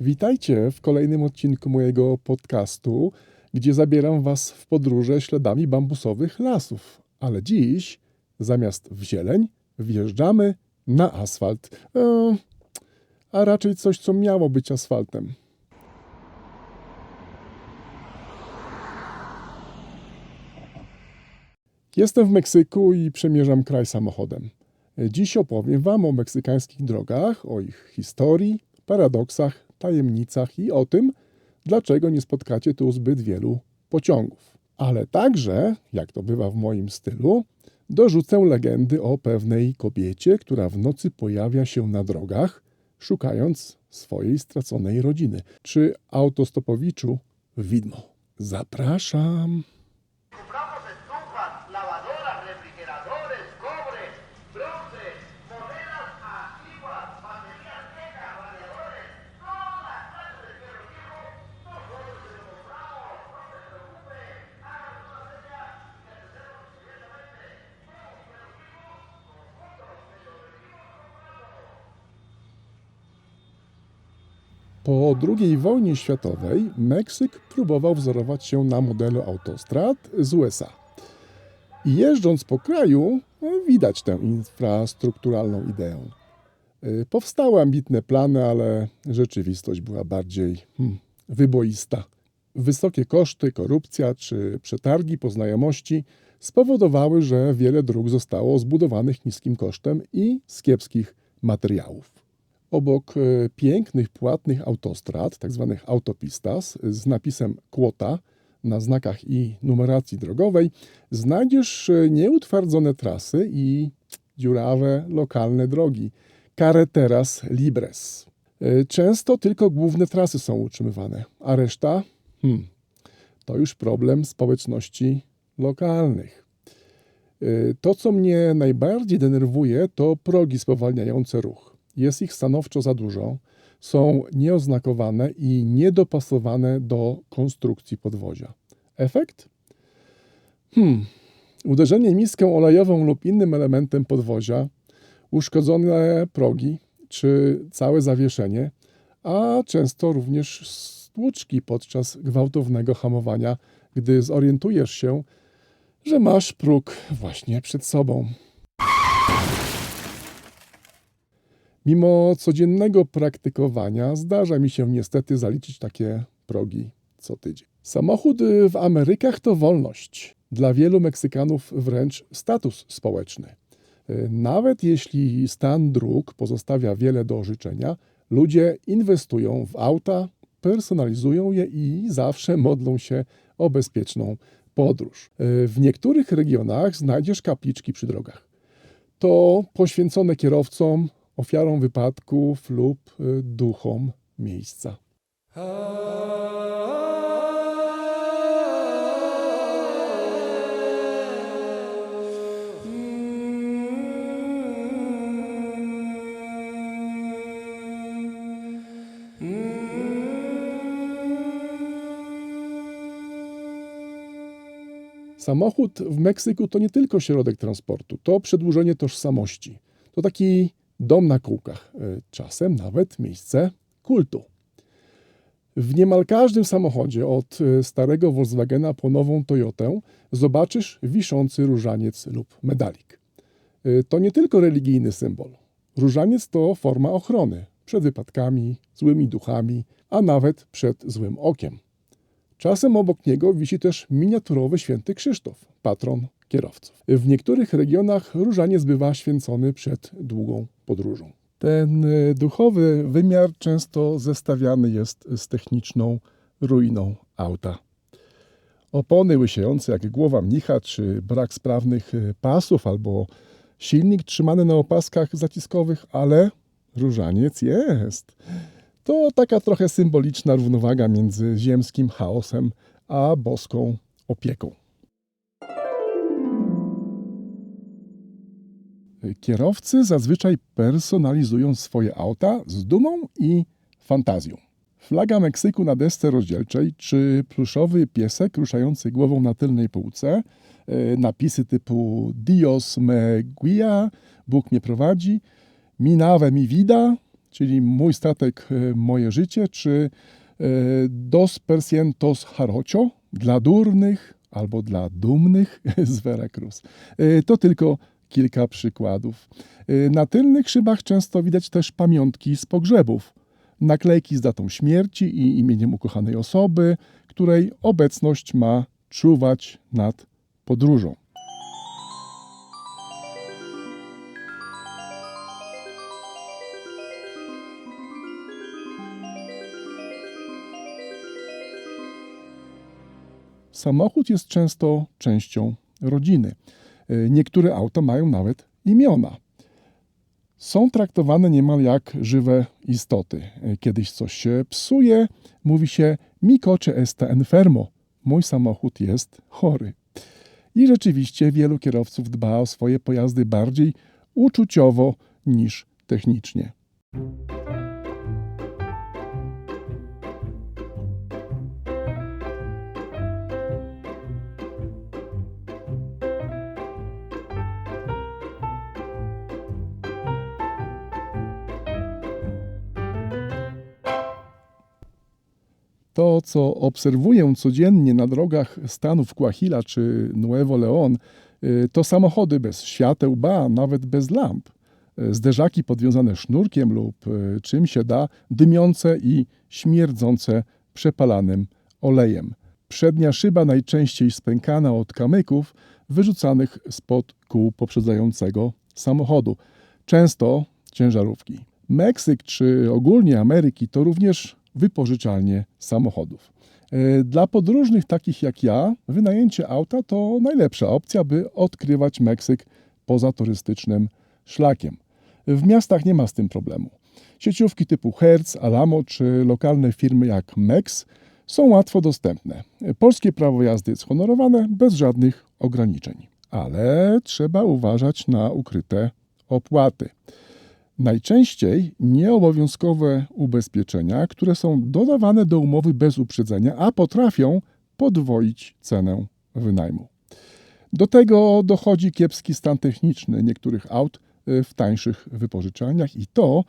Witajcie w kolejnym odcinku mojego podcastu, gdzie zabieram Was w podróże śladami bambusowych lasów. Ale dziś, zamiast w zieleń, wjeżdżamy na asfalt. E, a raczej coś, co miało być asfaltem. Jestem w Meksyku i przemierzam kraj samochodem. Dziś opowiem Wam o meksykańskich drogach, o ich historii, paradoksach, tajemnicach i o tym, dlaczego nie spotkacie tu zbyt wielu pociągów. Ale także, jak to bywa w moim stylu, dorzucę legendy o pewnej kobiecie, która w nocy pojawia się na drogach, szukając swojej straconej rodziny, czy autostopowiczu widmo. Zapraszam. Po II wojnie światowej Meksyk próbował wzorować się na modelu autostrad z USA. Jeżdżąc po kraju, no, widać tę infrastrukturalną ideę. Y, Powstały ambitne plany, ale rzeczywistość była bardziej hmm, wyboista. Wysokie koszty, korupcja czy przetargi po znajomości spowodowały, że wiele dróg zostało zbudowanych niskim kosztem i z kiepskich materiałów. Obok e, pięknych, płatnych autostrad, tzw. autopistas, z napisem Quota na znakach i numeracji drogowej, znajdziesz e, nieutwardzone trasy i dziurawe lokalne drogi. Carreteras libres. E, Często tylko główne trasy są utrzymywane, a reszta hmm, to już problem społeczności lokalnych. To, co mnie najbardziej denerwuje, to progi spowalniające ruch. Jest ich stanowczo za dużo, są nieoznakowane i niedopasowane do konstrukcji podwozia. Efekt? Hmm. Uderzenie miską olejową lub innym elementem podwozia, uszkodzone progi czy całe zawieszenie, a często również stłuczki podczas gwałtownego hamowania, gdy zorientujesz się, że masz próg właśnie przed sobą. Mimo codziennego praktykowania zdarza mi się niestety zaliczyć takie progi co tydzień. Samochód w Amerykach to wolność. Dla wielu Meksykanów wręcz status społeczny. Nawet jeśli stan dróg pozostawia wiele do życzenia, ludzie inwestują w auta, personalizują je i zawsze modlą się o bezpieczną podróż. W niektórych regionach znajdziesz kapliczki przy drogach. To poświęcone kierowcom, ofiarom wypadków lub y, duchom miejsca. Samochód w Meksyku to nie tylko środek transportu, to przedłużenie tożsamości. To taki dom na kółkach, y, czasem nawet miejsce kultu. W niemal każdym samochodzie, od y, starego Volkswagena po nową Toyotę, zobaczysz wiszący różaniec lub medalik. Y, To nie tylko religijny symbol. Różaniec to forma ochrony przed wypadkami, złymi duchami, a nawet przed złym okiem. Czasem obok niego wisi też miniaturowy święty Krzysztof, patron kierowców. W niektórych regionach różaniec bywa święcony przed długą podróżą. Ten y, duchowy wymiar często zestawiany jest z techniczną ruiną auta. Opony łysiejące jak głowa mnicha, czy brak sprawnych y, pasów, albo silnik trzymany na opaskach zaciskowych, ale różaniec jest. To taka trochę symboliczna równowaga między ziemskim chaosem a boską opieką. Kierowcy zazwyczaj personalizują swoje auta z dumą i fantazją. Flaga Meksyku na desce rozdzielczej, czy pluszowy piesek ruszający głową na tylnej półce, e, napisy typu Dios me guía, Bóg mnie prowadzi, Mi nave mi vida, czyli mój statek, e, moje życie, czy e, Dos Persientos Jarocho dla durnych albo dla dumnych z Veracruz. To tylko kilka przykładów. E, Na tylnych szybach często widać też pamiątki z pogrzebów. Naklejki z datą śmierci i imieniem ukochanej osoby, której obecność ma czuwać nad podróżą. Samochód jest często częścią rodziny. E, Niektóre auta mają nawet imiona. Są traktowane niemal jak żywe istoty. E, Kiedyś coś się psuje, mówi się mi coche está enfermo. Mój samochód jest chory. I rzeczywiście wielu kierowców dba o swoje pojazdy bardziej uczuciowo niż technicznie. To, co obserwuję codziennie na drogach stanów Coahuila czy Nuevo León, y, to samochody bez świateł, ba, nawet bez lamp. Y, Zderzaki podwiązane sznurkiem lub y, czym się da, dymiące i śmierdzące przepalanym olejem. Przednia szyba najczęściej spękana od kamyków wyrzucanych spod kół poprzedzającego samochodu. Często ciężarówki. Meksyk czy ogólnie Ameryki to również wypożyczalnie samochodów. E, Dla podróżnych takich jak ja, wynajęcie auta to najlepsza opcja, by odkrywać Meksyk poza turystycznym szlakiem. W miastach nie ma z tym problemu. Sieciówki typu Hertz, Alamo czy lokalne firmy jak Mex są łatwo dostępne. Polskie prawo jazdy jest honorowane bez żadnych ograniczeń, ale trzeba uważać na ukryte opłaty. Najczęściej nieobowiązkowe ubezpieczenia, które są dodawane do umowy bez uprzedzenia, a potrafią podwoić cenę wynajmu. Do tego dochodzi kiepski stan techniczny niektórych aut y, w tańszych wypożyczalniach i to,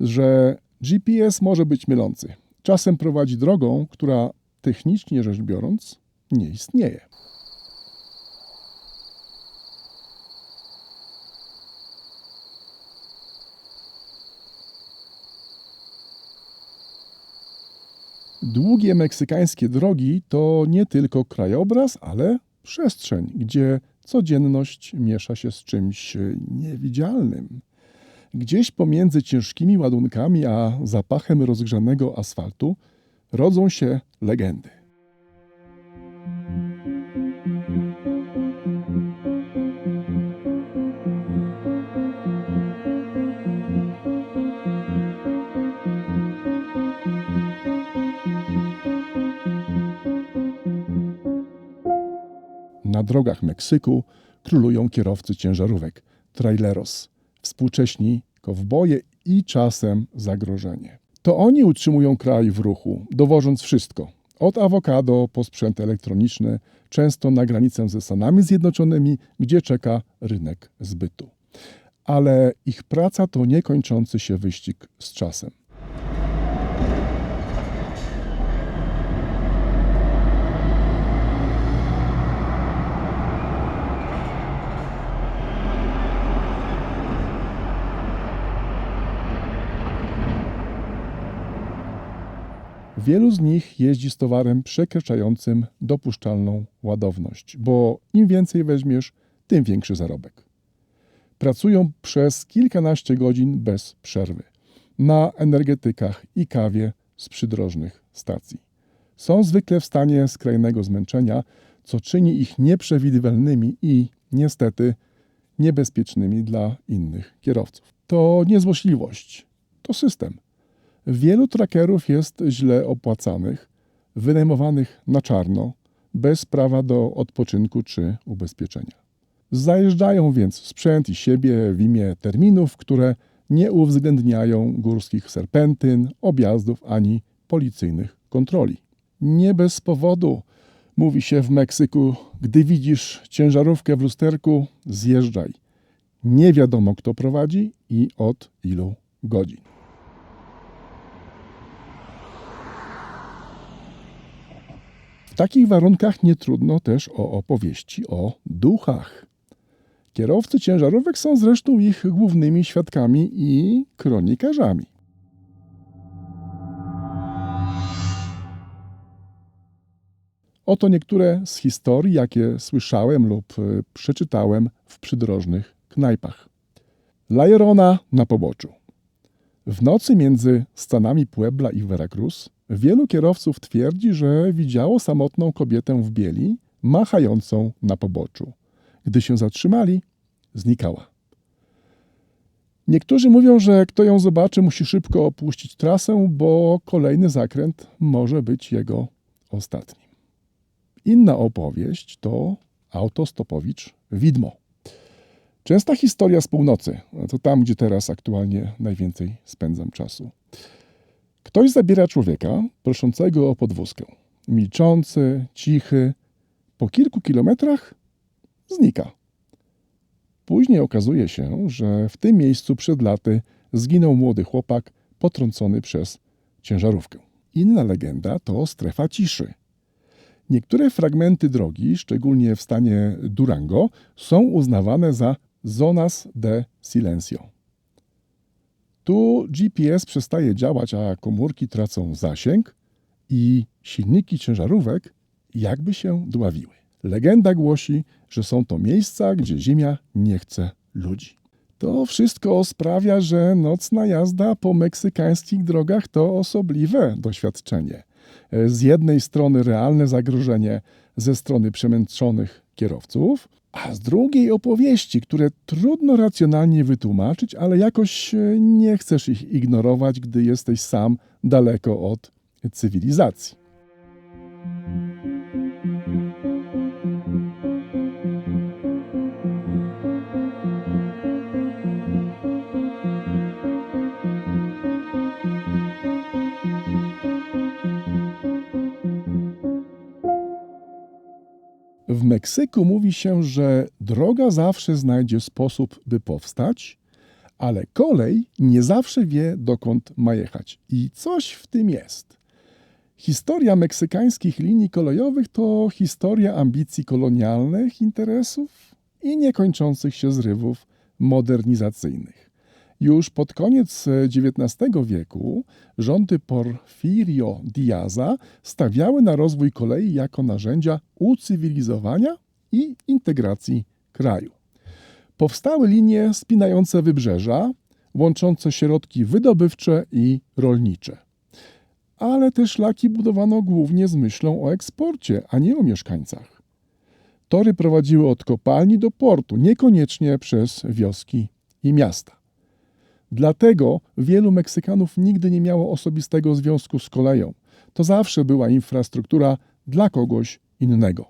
że GPS może być mylący. Czasem prowadzi drogą, która technicznie rzecz biorąc nie istnieje. Długie meksykańskie drogi to nie tylko krajobraz, ale przestrzeń, gdzie codzienność miesza się z czymś niewidzialnym. Gdzieś pomiędzy ciężkimi ładunkami a zapachem rozgrzanego asfaltu rodzą się legendy. Drogach Meksyku królują kierowcy ciężarówek, traileros, współcześni kowboje i czasem zagrożenie. To oni utrzymują kraj w ruchu, dowożąc wszystko. Od awokado po sprzęt elektroniczny, często na granicę ze Stanami Zjednoczonymi, gdzie czeka rynek zbytu. Ale ich praca to niekończący się wyścig z czasem. Wielu z nich jeździ z towarem przekraczającym dopuszczalną ładowność, bo im więcej weźmiesz, tym większy zarobek. Pracują przez kilkanaście godzin bez przerwy na energetykach i kawie z przydrożnych stacji. Są zwykle w stanie skrajnego zmęczenia, co czyni ich nieprzewidywalnymi i niestety niebezpiecznymi dla innych kierowców. To nie złośliwość, to system. Wielu trackerów jest źle opłacanych, wynajmowanych na czarno, bez prawa do odpoczynku czy ubezpieczenia. Zajeżdżają więc sprzęt i siebie w imię terminów, które nie uwzględniają górskich serpentyn, objazdów ani policyjnych kontroli. Nie bez powodu mówi się w Meksyku, gdy widzisz ciężarówkę w lusterku, zjeżdżaj. Nie wiadomo kto prowadzi i od ilu godzin. Takich warunkach nie trudno też o opowieści o duchach. Kierowcy ciężarówek są zresztą ich głównymi świadkami i kronikarzami. Oto niektóre z historii, jakie słyszałem lub y, przeczytałem w przydrożnych knajpach. La Llorona na poboczu. W nocy między stanami Puebla i Veracruz wielu kierowców twierdzi, że widziało samotną kobietę w bieli machającą na poboczu. Gdy się zatrzymali, znikała. Niektórzy mówią, że kto ją zobaczy, musi szybko opuścić trasę, bo kolejny zakręt może być jego ostatnim. Inna opowieść to autostopowicz widmo. Częsta historia z północy, to tam, gdzie teraz aktualnie najwięcej spędzam czasu. Ktoś zabiera człowieka proszącego o podwózkę. Milczący, cichy, po kilku kilometrach znika. Później okazuje się, że w tym miejscu przed laty zginął młody chłopak potrącony przez ciężarówkę. Inna legenda to strefa ciszy. Niektóre fragmenty drogi, szczególnie w stanie Durango, są uznawane za zonas de silencio. Tu GPS przestaje działać, a komórki tracą zasięg i silniki ciężarówek jakby się dławiły. Legenda głosi, że są to miejsca, gdzie Ziemia nie chce ludzi. To wszystko sprawia, że nocna jazda po meksykańskich drogach to osobliwe doświadczenie. Z jednej strony realne zagrożenie ze strony przemęczonych kierowców, a z drugiej opowieści, które trudno racjonalnie wytłumaczyć, ale jakoś e, nie chcesz ich ignorować, gdy jesteś sam daleko od cywilizacji. Meksyku mówi się, że droga zawsze znajdzie sposób, by powstać, ale kolej nie zawsze wie, dokąd ma jechać. I coś w tym jest. Historia meksykańskich linii kolejowych to historia ambicji kolonialnych, interesów i niekończących się zrywów modernizacyjnych. Już pod koniec XIX wieku rządy Porfirio Diaza stawiały na rozwój kolei jako narzędzia ucywilizowania i integracji kraju. Powstały linie spinające wybrzeża, łączące środki wydobywcze i rolnicze. Ale te szlaki budowano głównie z myślą o eksporcie, a nie o mieszkańcach. Tory prowadziły od kopalni do portu, niekoniecznie przez wioski i miasta. Dlatego wielu Meksykanów nigdy nie miało osobistego związku z koleją. To zawsze była infrastruktura dla kogoś innego.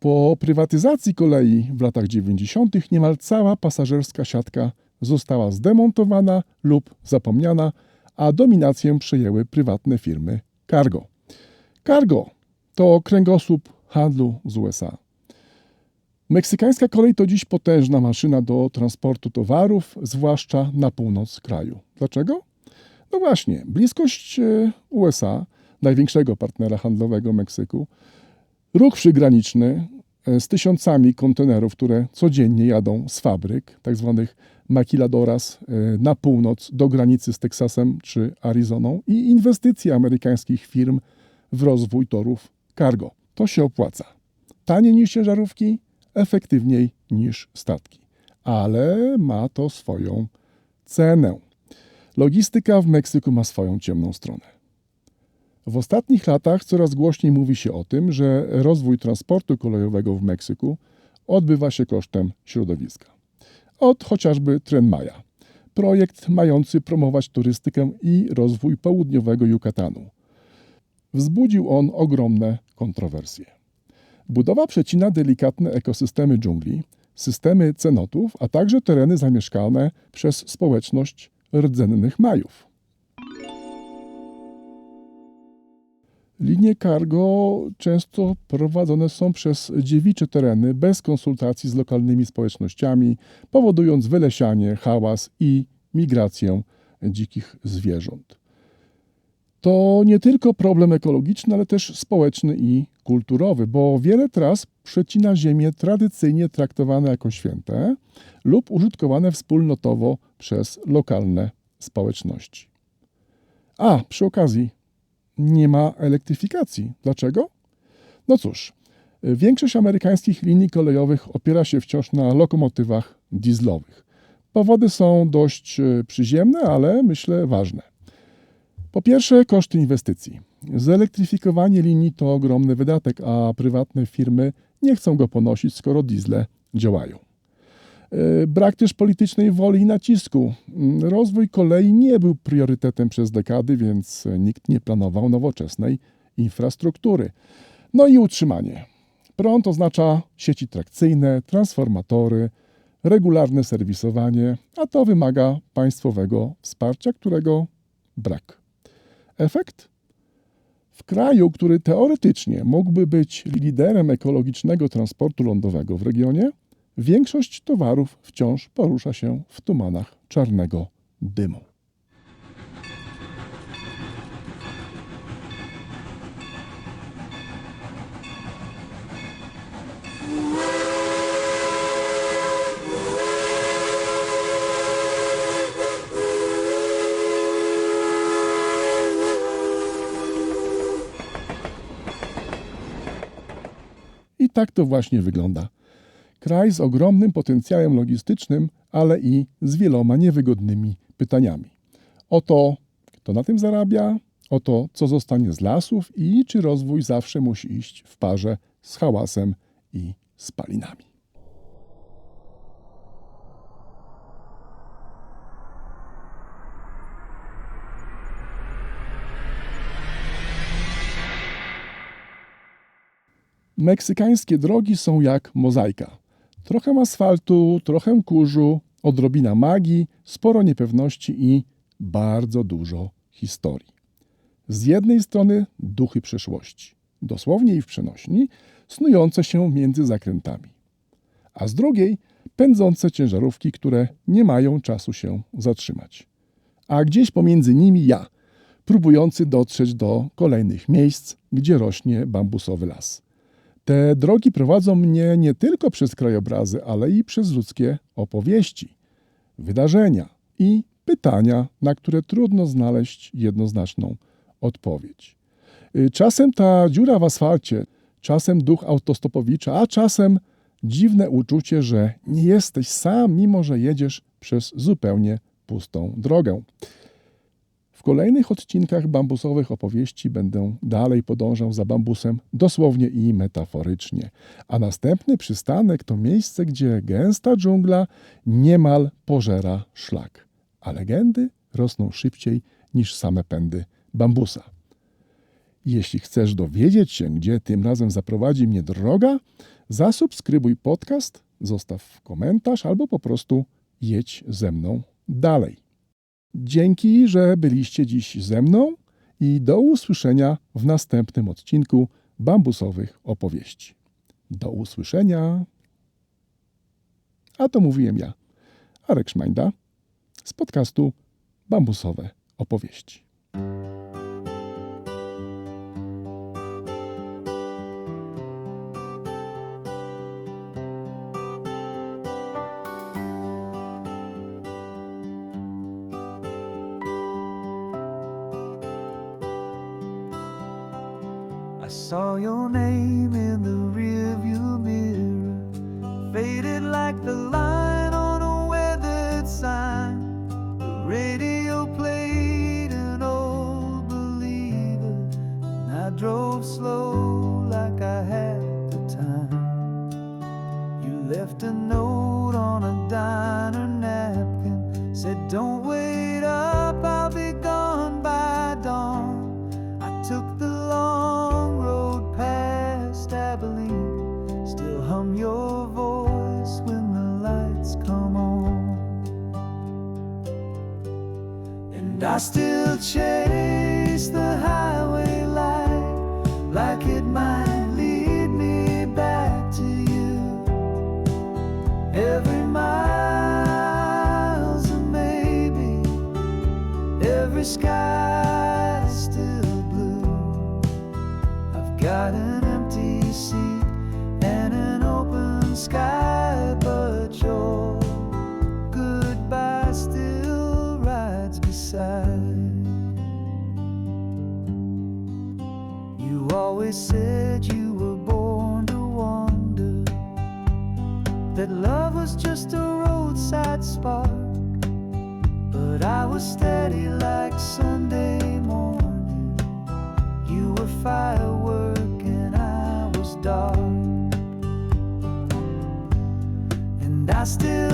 Po prywatyzacji kolei w latach 90. niemal cała pasażerska siatka została zdemontowana lub zapomniana, a dominację przejęły prywatne firmy cargo. Cargo to kręgosłup handlu z USA. Meksykańska kolej to dziś potężna maszyna do transportu towarów, zwłaszcza na północ kraju. Dlaczego? No właśnie, bliskość e, USA, największego partnera handlowego Meksyku, ruch przygraniczny e, z tysiącami kontenerów, które codziennie jadą z fabryk, tak zwanych maquiladoras, e, na północ do granicy z Teksasem czy Arizoną i inwestycje amerykańskich firm w rozwój torów cargo. To się opłaca. Taniej niż ciężarówki, efektywniej niż statki. Ale ma to swoją cenę. Logistyka w Meksyku ma swoją ciemną stronę. W ostatnich latach coraz głośniej mówi się o tym, że rozwój transportu kolejowego w Meksyku odbywa się kosztem środowiska. Od chociażby Tren Maya, projekt mający promować turystykę i rozwój południowego Yucatanu. Wzbudził on ogromne kontrowersje. Budowa przecina delikatne ekosystemy dżungli, systemy cenotów, a także tereny zamieszkane przez społeczność rdzennych Majów. Linie cargo często prowadzone są przez dziewicze tereny bez konsultacji z lokalnymi społecznościami, powodując wylesianie, hałas i migrację dzikich zwierząt. To nie tylko problem ekologiczny, ale też społeczny i kulturowy, bo wiele tras przecina ziemię tradycyjnie traktowane jako święte lub użytkowane wspólnotowo przez lokalne społeczności. A przy okazji, nie ma elektryfikacji. Dlaczego? No cóż, większość amerykańskich linii kolejowych opiera się wciąż na lokomotywach dieslowych. Powody są dość e, przyziemne, ale myślę ważne. Po pierwsze, koszty inwestycji. Zelektryfikowanie linii to ogromny wydatek, a prywatne firmy nie chcą go ponosić, skoro diesle działają. E, Brak też politycznej woli i nacisku. Mm, Rozwój kolei nie był priorytetem przez dekady, więc nikt nie planował nowoczesnej infrastruktury. No i utrzymanie. Prąd oznacza sieci trakcyjne, transformatory, regularne serwisowanie, a to wymaga państwowego wsparcia, którego brak. Efekt? W kraju, który teoretycznie mógłby być liderem ekologicznego transportu lądowego w regionie, większość towarów wciąż porusza się w tumanach czarnego dymu. I tak to właśnie wygląda. Kraj z ogromnym potencjałem logistycznym, ale i z wieloma niewygodnymi pytaniami. O to, kto na tym zarabia, o to, co zostanie z lasów i czy rozwój zawsze musi iść w parze z hałasem i spalinami. Meksykańskie drogi są jak mozaika. Trochę asfaltu, trochę kurzu, odrobina magii, sporo niepewności i bardzo dużo historii. Z jednej strony duchy przeszłości, dosłownie i w przenośni, snujące się między zakrętami, a z drugiej pędzące ciężarówki, które nie mają czasu się zatrzymać. A gdzieś pomiędzy nimi ja, próbujący dotrzeć do kolejnych miejsc, gdzie rośnie bambusowy las. Te drogi prowadzą mnie nie tylko przez krajobrazy, ale i przez ludzkie opowieści, wydarzenia i pytania, na które trudno znaleźć jednoznaczną odpowiedź. Y, Czasem ta dziura w asfalcie, czasem duch autostopowicza, a czasem dziwne uczucie, że nie jesteś sam, mimo że jedziesz przez zupełnie pustą drogę. Kolejnych odcinkach bambusowych opowieści będę dalej podążał za bambusem dosłownie i metaforycznie, a następny przystanek to miejsce, gdzie gęsta dżungla niemal pożera szlak, a legendy rosną szybciej niż same pędy bambusa. Jeśli chcesz dowiedzieć się, gdzie tym razem zaprowadzi mnie droga, zasubskrybuj podcast, zostaw komentarz albo po prostu jedź ze mną dalej. Dzięki, że byliście dziś ze mną i do usłyszenia w następnym odcinku bambusowych opowieści. Do usłyszenia. A to mówiłem ja, Arek Szmajda z podcastu Bambusowe Opowieści. I saw your name in the rearview mirror, faded like the line on a weathered sign. The radio played an old believer, and I drove slow like I had the time. You left a note on a diner napkin, said, Don't And I still chase the highway spark, but I was steady like Sunday morning. You were firework and I was dark, and I still.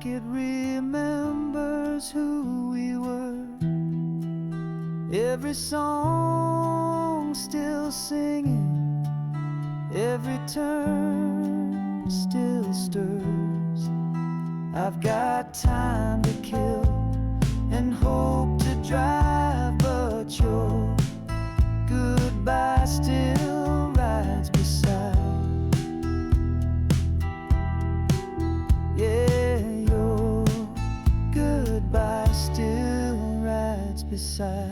like it remembers who we were. Every song still singing, every turn still stirs. I've got time to kill and hope to drive. side.